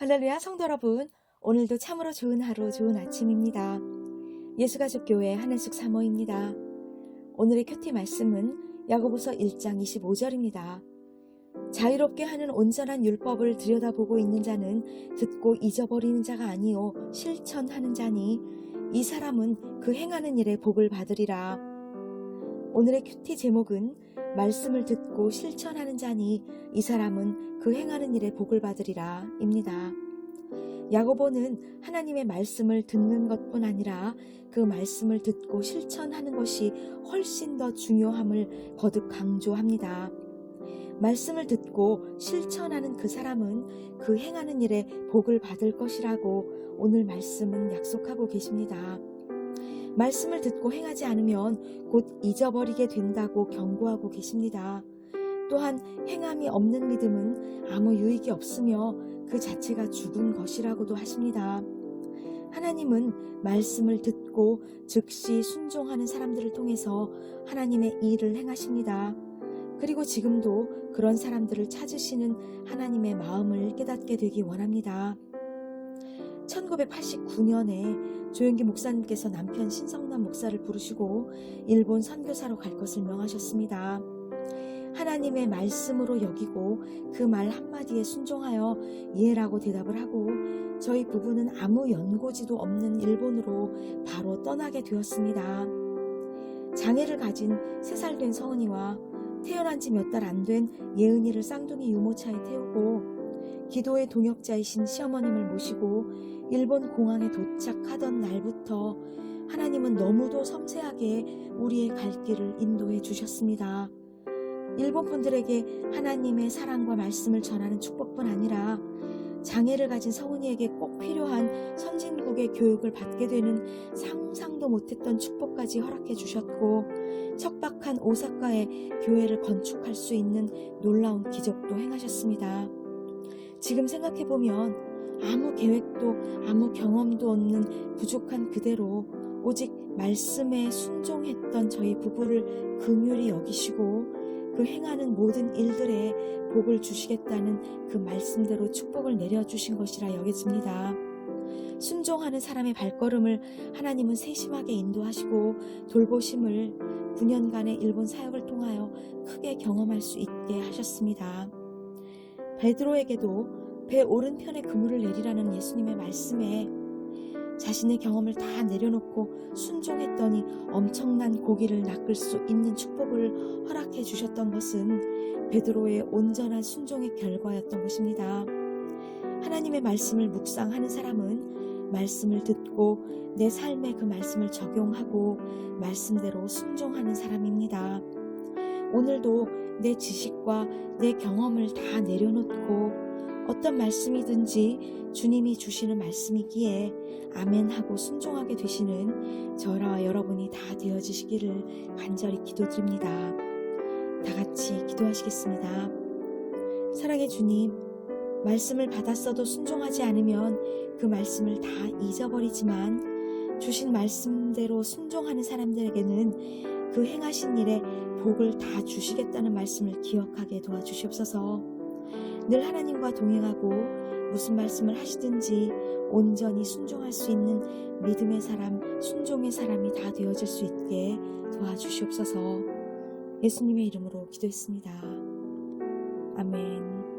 할렐루야 성도 여러분. 오늘도 참으로 좋은 하루 좋은 아침입니다. 예수가족교회 한혜숙 사모입니다. 오늘의 큐티 말씀은 야고보서 1장 25절입니다. 자유롭게 하는 온전한 율법을 들여다보고 있는 자는 듣고 잊어버리는 자가 아니요 실천하는 자니 이 사람은 그 행하는 일에 복을 받으리라. 오늘의 큐티 제목은 말씀을 듣고 실천하는 자니 이 사람은 그 행하는 일에 복을 받으리라 입니다. 야고보는 하나님의 말씀을 듣는 것뿐 아니라 그 말씀을 듣고 실천하는 것이 훨씬 더 중요함을 거듭 강조합니다. 말씀을 듣고 실천하는 그 사람은 그 행하는 일에 복을 받을 것이라고 오늘 말씀은 약속하고 계십니다. 말씀을 듣고 행하지 않으면 곧 잊어버리게 된다고 경고하고 계십니다. 또한 행함이 없는 믿음은 아무 유익이 없으며 그 자체가 죽은 것이라고도 하십니다. 하나님은 말씀을 듣고 즉시 순종하는 사람들을 통해서 하나님의 일을 행하십니다. 그리고 지금도 그런 사람들을 찾으시는 하나님의 마음을 깨닫게 되기 원합니다. 1989년에 조영기 목사님께서 남편 신성남 목사를 부르시고 일본 선교사로 갈 것을 명하셨습니다. 하나님의 말씀으로 여기고 그 말 한마디에 순종하여 이해라고 대답을 하고 저희 부부는 아무 연고지도 없는 일본으로 바로 떠나게 되었습니다. 장애를 가진 3살 된 서은이와 태어난 지 몇 달 안 된 예은이를 쌍둥이 유모차에 태우고 기도의 동역자이신 시어머님을 모시고 일본 공항에 도착하던 날부터 하나님은 너무도 섬세하게 우리의 갈 길을 인도해 주셨습니다. 일본 분들에게 하나님의 사랑과 말씀을 전하는 축복뿐 아니라 장애를 가진 성은이에게 꼭 필요한 선진국의 교육을 받게 되는 상상도 못했던 축복까지 허락해 주셨고 척박한 오사카에 교회를 건축할 수 있는 놀라운 기적도 행하셨습니다. 지금 생각해 보면 아무 계획도 아무 경험도 없는 부족한 그대로 오직 말씀에 순종했던 저희 부부를 긍휼히 여기시고 그 행하는 모든 일들에 복을 주시겠다는 그 말씀대로 축복을 내려주신 것이라 여겨집니다. 순종하는 사람의 발걸음을 하나님은 세심하게 인도하시고 돌보심을 9년간의 일본 사역을 통하여 크게 경험할 수 있게 하셨습니다. 베드로에게도 배 오른편에 그물을 내리라는 예수님의 말씀에 자신의 경험을 다 내려놓고 순종했더니 엄청난 고기를 낚을 수 있는 축복을 허락해 주셨던 것은 베드로의 온전한 순종의 결과였던 것입니다. 하나님의 말씀을 묵상하는 사람은 말씀을 듣고 내 삶에 그 말씀을 적용하고 말씀대로 순종하는 사람입니다. 오늘도 내 지식과 내 경험을 다 내려놓고 어떤 말씀이든지 주님이 주시는 말씀이기에 아멘 하고 순종하게 되시는 저와 여러분이 다 되어지시기를 간절히 기도드립니다. 다 같이 기도하시겠습니다. 사랑의 주님, 말씀을 받았어도 순종하지 않으면 그 말씀을 다 잊어버리지만 주신 말씀대로 순종하는 사람들에게는 그 행하신 일에 복을 다 주시겠다는 말씀을 기억하게 도와주시옵소서. 늘 하나님과 동행하고 무슨 말씀을 하시든지 온전히 순종할 수 있는 믿음의 사람, 순종의 사람이 다 되어질 수 있게 도와주시옵소서. 예수님의 이름으로 기도했습니다. 아멘.